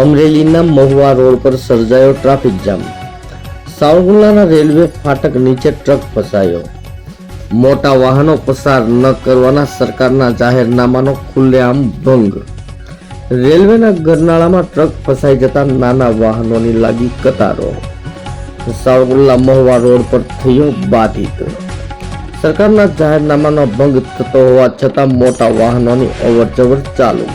અમરેલીના મહુવા રોડ પર સર્જાયો ટ્રાફિક જામ. સાવરકુંડલાના રેલવે ફાટક નીચે ટ્રક ફસાયો. મોટા વાહનો પસાર ન કરવાના સરકારના જાહેરનામાનો ખુલ્લેઆમ ભંગ. રેલવેના ગરનાળામાં ટ્રક ફસાઈ જતા નાના વાહનોની લાગી કતારો. સાવરકુંડલા મહુવા રોડ પર થયો બાધિત. સરકારના જાહેરનામાનો ભંગ થતો હોવા છતાં મોટા વાહનોની અવરજવર ચાલુ.